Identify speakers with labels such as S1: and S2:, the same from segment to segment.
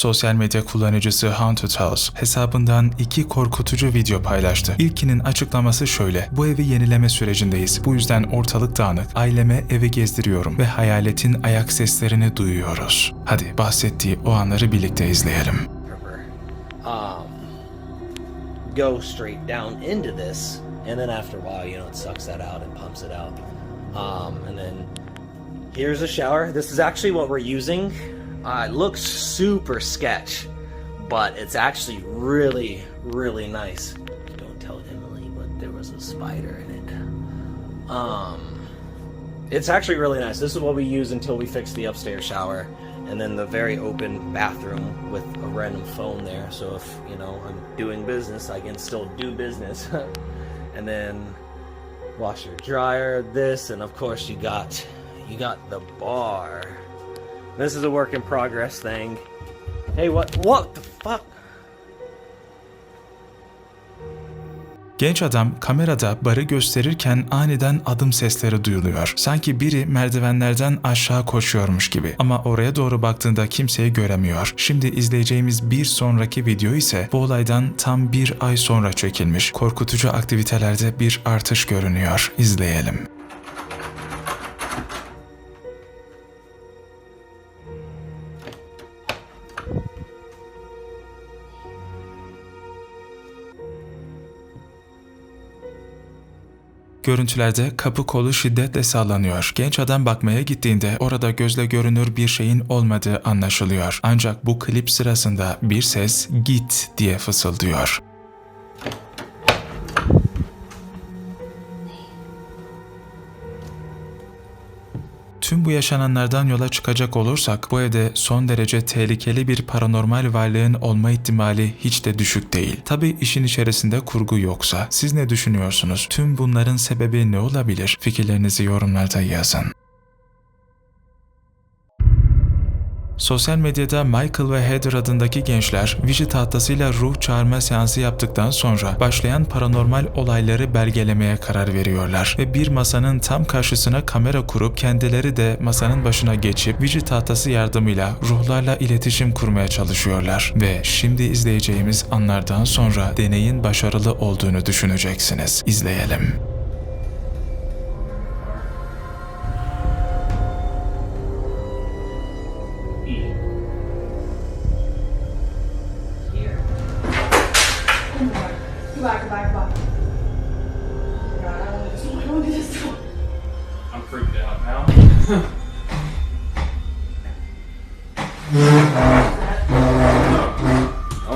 S1: Sosyal medya kullanıcısı Haunted House hesabından iki korkutucu video paylaştı. İlkinin açıklaması şöyle. Bu evi yenileme sürecindeyiz. Bu yüzden ortalık dağınık. Aileme evi gezdiriyorum ve hayaletin ayak seslerini duyuyoruz. Hadi bahsettiği o anları birlikte izleyelim.
S2: um, go straight down into this, and then after a while, you know, it sucks that out and pumps it out. Um, and then here's a shower. This is actually what we're using. Uh, it looks super sketch, but it's actually really, really nice. Don't tell Emily, but there was a spider in it. Um, it's actually really nice. This is what we use until we fix the upstairs shower, and then the very open bathroom with a random phone there. So if you know I'm doing business, I can still do business. and then washer dryer, this, and of course you got you got the bar. This is a work in progress thing. Hey, what what the fuck?
S1: Genç adam kamerada barı gösterirken aniden adım sesleri duyuluyor. Sanki biri merdivenlerden aşağı koşuyormuş gibi. Ama oraya doğru baktığında kimseyi göremiyor. Şimdi izleyeceğimiz bir sonraki video ise bu olaydan tam bir ay sonra çekilmiş. Korkutucu aktivitelerde bir artış görünüyor. İzleyelim. Görüntülerde kapı kolu şiddetle sallanıyor. Genç adam bakmaya gittiğinde orada gözle görünür bir şeyin olmadığı anlaşılıyor. Ancak bu klip sırasında bir ses git diye fısıldıyor. Tüm bu yaşananlardan yola çıkacak olursak bu evde son derece tehlikeli bir paranormal varlığın olma ihtimali hiç de düşük değil. Tabi işin içerisinde kurgu yoksa siz ne düşünüyorsunuz? Tüm bunların sebebi ne olabilir? Fikirlerinizi yorumlarda yazın. Sosyal medyada Michael ve Heather adındaki gençler Viji tahtasıyla ruh çağırma seansı yaptıktan sonra başlayan paranormal olayları belgelemeye karar veriyorlar ve bir masanın tam karşısına kamera kurup kendileri de masanın başına geçip Viji tahtası yardımıyla ruhlarla iletişim kurmaya çalışıyorlar ve şimdi izleyeceğimiz anlardan sonra deneyin başarılı olduğunu düşüneceksiniz. İzleyelim.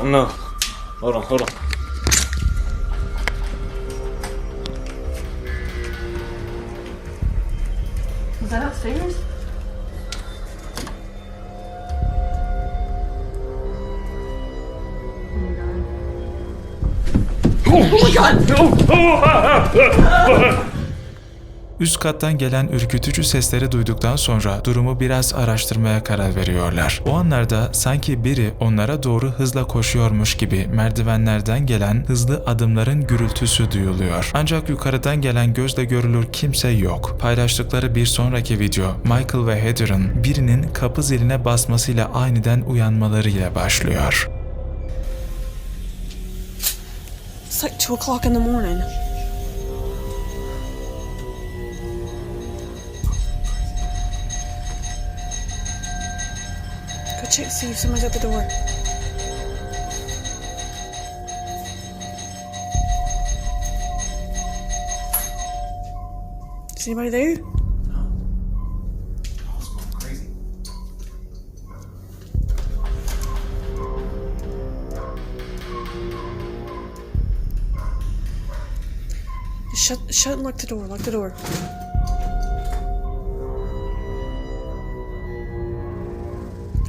S3: don't know. Hold on, hold on. Is that
S4: upstairs? Oh my god!
S2: Oh! Oh, oh, oh, oh,
S3: oh, oh, oh.
S1: Üst kattan gelen ürkütücü sesleri duyduktan sonra durumu biraz araştırmaya karar veriyorlar. O anlarda sanki biri onlara doğru hızla koşuyormuş gibi merdivenlerden gelen hızlı adımların gürültüsü duyuluyor. Ancak yukarıdan gelen gözle görülür kimse yok. Paylaştıkları bir sonraki video Michael ve Heather'ın birinin kapı ziline basmasıyla aniden uyanmalarıyla başlıyor.
S3: It's like 2 o'clock in the morning. Check see if someone's at the door. Is anybody there?
S4: No.
S3: Crazy. Shut, shut and lock the door. Lock the door.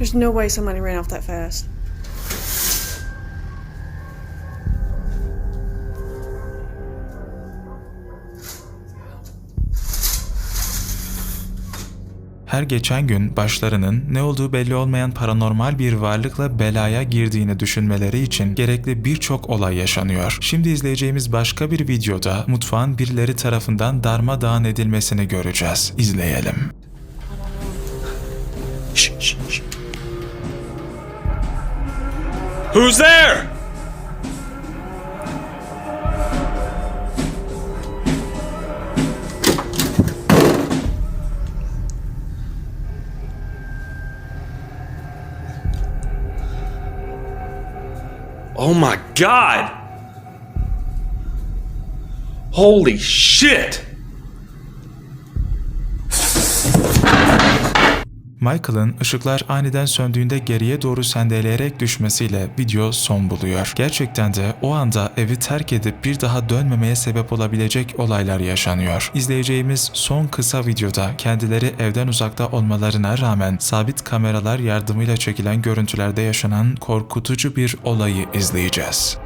S3: There's no way somebody ran off that fast.
S1: Her geçen gün başlarının ne olduğu belli olmayan paranormal bir varlıkla belaya girdiğini düşünmeleri için gerekli birçok olay yaşanıyor. Şimdi izleyeceğimiz başka bir videoda mutfağın birileri tarafından darmadağın edilmesini göreceğiz. İzleyelim. Şş, şş.
S5: Who's there? Oh my god! Holy shit!
S1: Michael'ın ışıklar aniden söndüğünde geriye doğru sendeleyerek düşmesiyle video son buluyor. Gerçekten de o anda evi terk edip bir daha dönmemeye sebep olabilecek olaylar yaşanıyor. İzleyeceğimiz son kısa videoda kendileri evden uzakta olmalarına rağmen sabit kameralar yardımıyla çekilen görüntülerde yaşanan korkutucu bir olayı izleyeceğiz.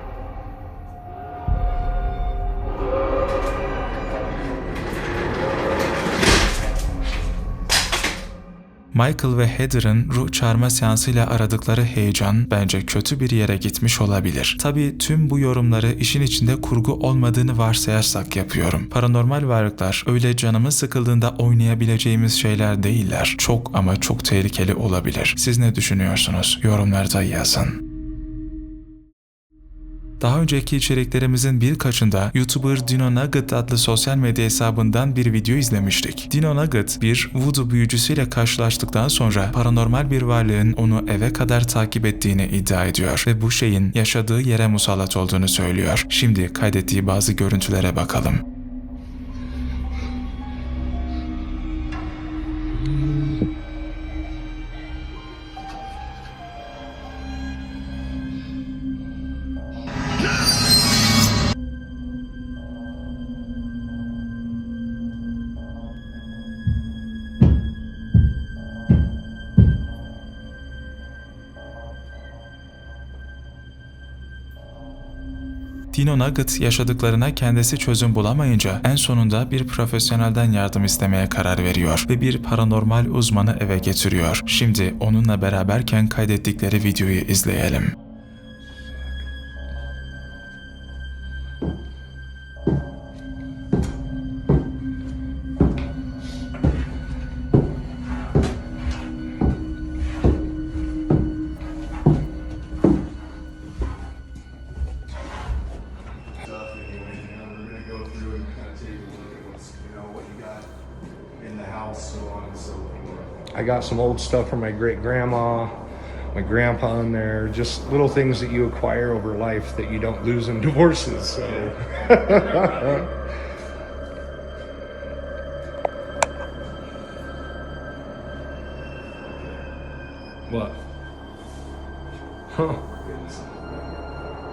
S1: Michael ve Heather'ın ruh çağırma seansıyla aradıkları heyecan bence kötü bir yere gitmiş olabilir. Tabii tüm bu yorumları işin içinde kurgu olmadığını varsayarsak yapıyorum. Paranormal varlıklar öyle canımız sıkıldığında oynayabileceğimiz şeyler değiller. Çok ama çok tehlikeli olabilir. Siz ne düşünüyorsunuz? Yorumlarda yazın. Daha önceki içeriklerimizin birkaçında YouTuber Dino Nugget adlı sosyal medya hesabından bir video izlemiştik. Dino Nugget bir voodoo büyücüsüyle karşılaştıktan sonra paranormal bir varlığın onu eve kadar takip ettiğini iddia ediyor ve bu şeyin yaşadığı yere musallat olduğunu söylüyor. Şimdi kaydettiği bazı görüntülere bakalım. Dino Nugget yaşadıklarına kendisi çözüm bulamayınca en sonunda bir profesyonelden yardım istemeye karar veriyor ve bir paranormal uzmanı eve getiriyor. Şimdi onunla beraberken kaydettikleri videoyu izleyelim.
S6: Got
S7: some old stuff from my great grandma, my grandpa in there, just little things that you acquire over life that you don't lose in divorces. So. what? Huh?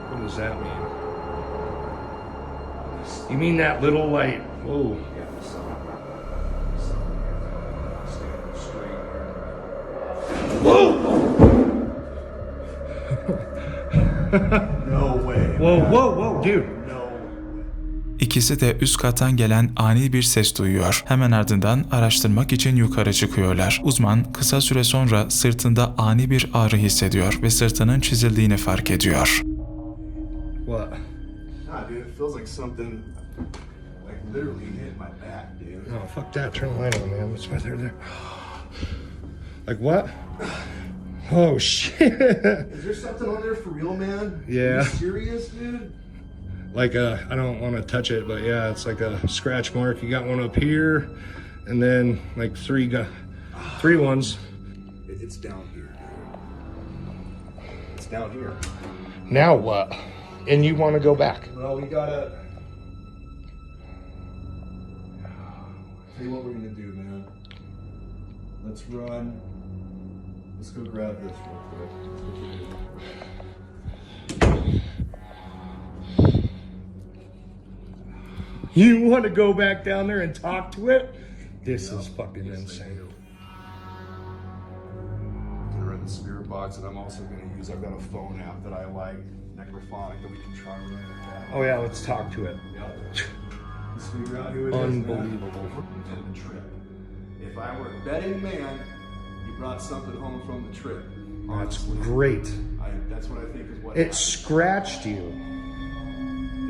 S7: What does that mean? You mean that little light? Whoa.
S6: No way.
S7: Whoa, whoa, whoa, dude.
S6: No.
S1: İkisi de üst kattan gelen ani bir ses duyuyor. Hemen ardından araştırmak için yukarı çıkıyorlar. Uzman kısa süre sonra sırtında ani bir ağrı hissediyor ve sırtının çizildiğini fark ediyor.
S7: What?
S6: Nah, dude, it feels like something, like literally hit my back, dude.
S7: Oh, fuck that. Turn the light on, man. What's right there? there? Like what? Oh, shit.
S6: Is there something on there for real, man?
S7: Yeah.
S6: Are you serious, dude?
S7: like a, I don't want to touch it, but yeah, it's like a scratch mark. You got one up here, and then like three, gu- three ones.
S6: It's down here. It's down here.
S7: Now what? And you want to go back?
S6: Well, we gotta. Tell you what we're gonna do, man. Let's run. Let's go grab this real quick. Let's go get it.
S7: You want to go back down there and talk to it? This is fucking insane.
S6: Gonna run the spirit box that I'm also gonna use. I've got a phone app that I like, Necrophonic, that we can try running it.
S7: Oh yeah, let's talk to it.
S6: Let's figure out who it is.
S7: Unbelievable.
S6: The trip. If I were a betting man, you brought something home from the trip.
S7: That's
S6: Honestly.
S7: great.
S6: I, that's what I think is what
S7: It
S6: happened.
S7: scratched you.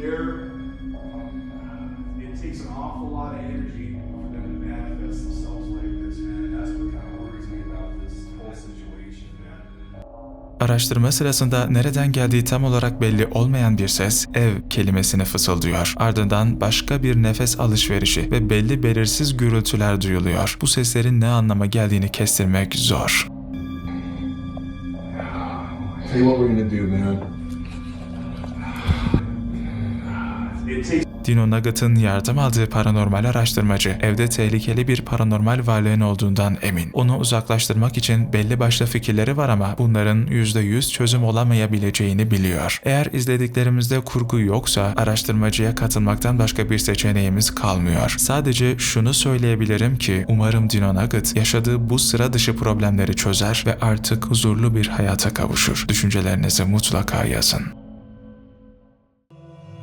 S6: there um, it takes an awful lot of energy for them to manifest themselves
S1: Araştırma sırasında nereden geldiği tam olarak belli olmayan bir ses ev kelimesini fısıldıyor. Ardından başka bir nefes alışverişi ve belli belirsiz gürültüler duyuluyor. Bu seslerin ne anlama geldiğini kestirmek zor.
S6: You what we're gonna do, man.
S1: Dino Nugget'ın yardım aldığı paranormal araştırmacı evde tehlikeli bir paranormal varlığın olduğundan emin. Onu uzaklaştırmak için belli başlı fikirleri var ama bunların %100 çözüm olamayabileceğini biliyor. Eğer izlediklerimizde kurgu yoksa araştırmacıya katılmaktan başka bir seçeneğimiz kalmıyor. Sadece şunu söyleyebilirim ki umarım Dino Nugget yaşadığı bu sıra dışı problemleri çözer ve artık huzurlu bir hayata kavuşur. Düşüncelerinizi mutlaka yazın.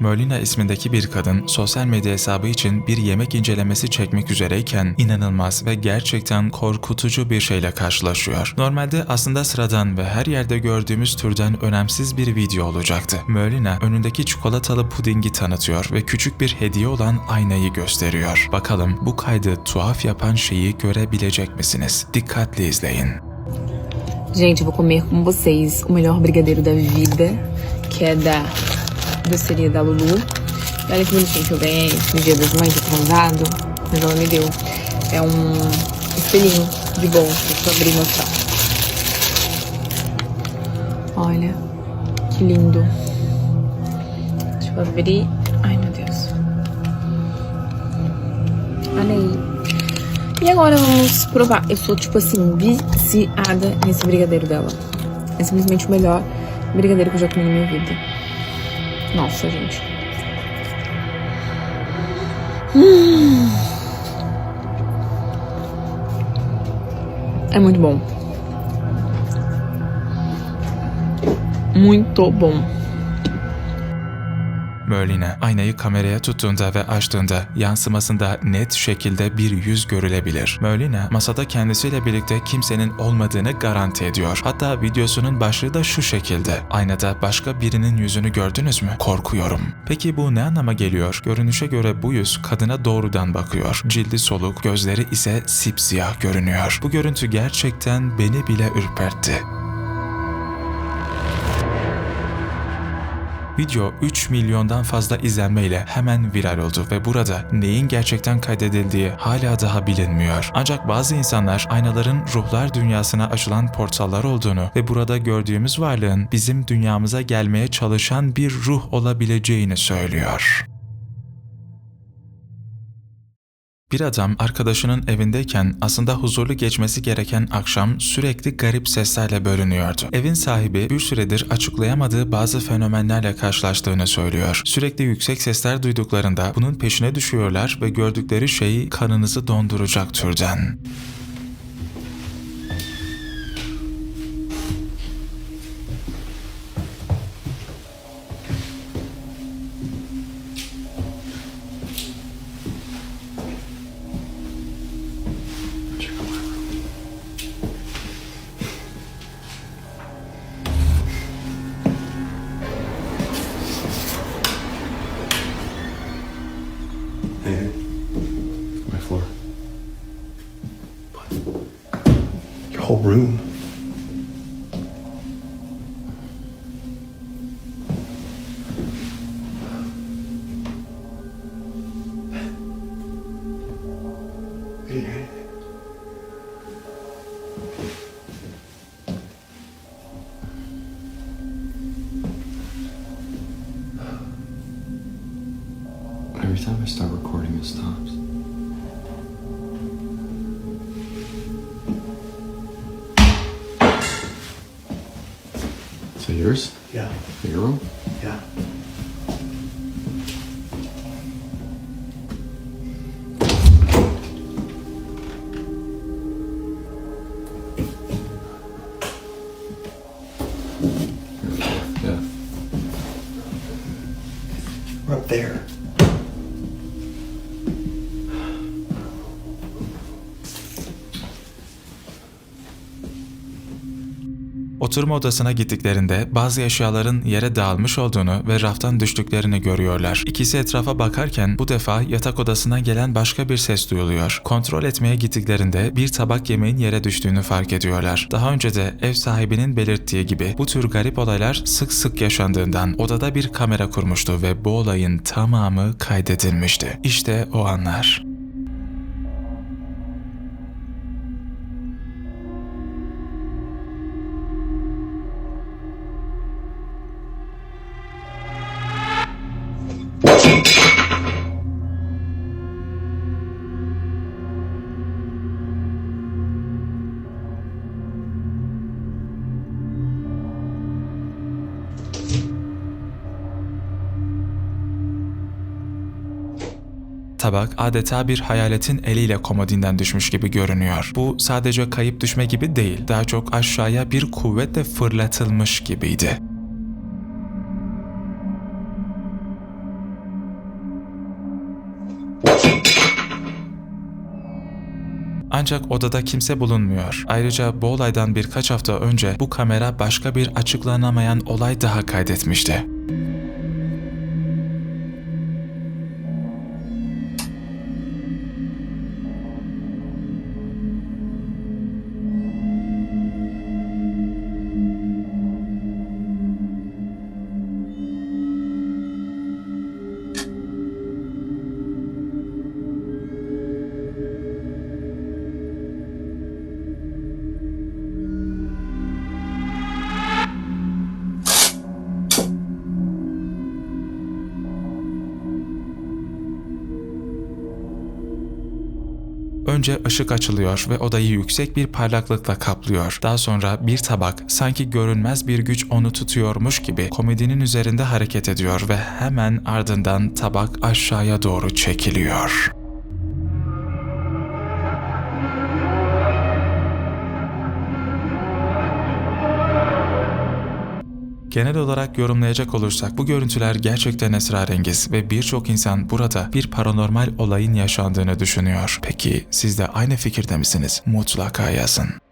S1: Merlina ismindeki bir kadın sosyal medya hesabı için bir yemek incelemesi çekmek üzereyken inanılmaz ve gerçekten korkutucu bir şeyle karşılaşıyor. Normalde aslında sıradan ve her yerde gördüğümüz türden önemsiz bir video olacaktı. Merlina önündeki çikolatalı pudingi tanıtıyor ve küçük bir hediye olan aynayı gösteriyor. Bakalım bu kaydı tuhaf yapan şeyi görebilecek misiniz? Dikkatli izleyin.
S8: Gente, vou comer com vocês o melhor brigadeiro da vida, que é da doceria da Lulu. Olha que bonitinho que eu ganhei no dia das mães atrasado, mas ela me deu. É um espelhinho de deixa eu abrir e mostrar. Olha, que lindo. Deixa eu abrir. Ai, meu Deus. Olha aí. E agora vamos provar. Eu sou, tipo assim, viciada nesse brigadeiro dela. É simplesmente o melhor brigadeiro que eu já comi na minha vida. Nossa, gente. Hum. É muito bom. Muito bom.
S1: Merlina aynayı kameraya tuttuğunda ve açtığında yansımasında net şekilde bir yüz görülebilir. Merlina masada kendisiyle birlikte kimsenin olmadığını garanti ediyor. Hatta videosunun başlığı da şu şekilde. Aynada başka birinin yüzünü gördünüz mü? Korkuyorum. Peki bu ne anlama geliyor? Görünüşe göre bu yüz kadına doğrudan bakıyor. Cildi soluk, gözleri ise sipsiyah görünüyor. Bu görüntü gerçekten beni bile ürpertti. Video 3 milyondan fazla izlenmeyle hemen viral oldu ve burada neyin gerçekten kaydedildiği hala daha bilinmiyor. Ancak bazı insanlar aynaların ruhlar dünyasına açılan portallar olduğunu ve burada gördüğümüz varlığın bizim dünyamıza gelmeye çalışan bir ruh olabileceğini söylüyor. Bir adam arkadaşının evindeyken aslında huzurlu geçmesi gereken akşam sürekli garip seslerle bölünüyordu. Evin sahibi bir süredir açıklayamadığı bazı fenomenlerle karşılaştığını söylüyor. Sürekli yüksek sesler duyduklarında bunun peşine düşüyorlar ve gördükleri şey kanınızı donduracak türden.
S9: Room. Every time I start recording, it stops. So yours?
S6: Yeah,
S9: Your room?
S6: yeah.
S9: Yeah.
S6: We're up there.
S1: Oturma odasına gittiklerinde bazı eşyaların yere dağılmış olduğunu ve raftan düştüklerini görüyorlar. İkisi etrafa bakarken bu defa yatak odasından gelen başka bir ses duyuluyor. Kontrol etmeye gittiklerinde bir tabak yemeğin yere düştüğünü fark ediyorlar. Daha önce de ev sahibinin belirttiği gibi bu tür garip olaylar sık sık yaşandığından odada bir kamera kurmuştu ve bu olayın tamamı kaydedilmişti. İşte o anlar. Tabak adeta bir hayaletin eliyle komodinden düşmüş gibi görünüyor. Bu sadece kayıp düşme gibi değil, daha çok aşağıya bir kuvvetle fırlatılmış gibiydi. Ancak odada kimse bulunmuyor. Ayrıca bu olaydan birkaç hafta önce bu kamera başka bir açıklanamayan olay daha kaydetmişti. Önce ışık açılıyor ve odayı yüksek bir parlaklıkla kaplıyor. Daha sonra bir tabak sanki görünmez bir güç onu tutuyormuş gibi komedinin üzerinde hareket ediyor ve hemen ardından tabak aşağıya doğru çekiliyor. Genel olarak yorumlayacak olursak bu görüntüler gerçekten esrarengiz ve birçok insan burada bir paranormal olayın yaşandığını düşünüyor. Peki siz de aynı fikirde misiniz? Mutlaka yazın.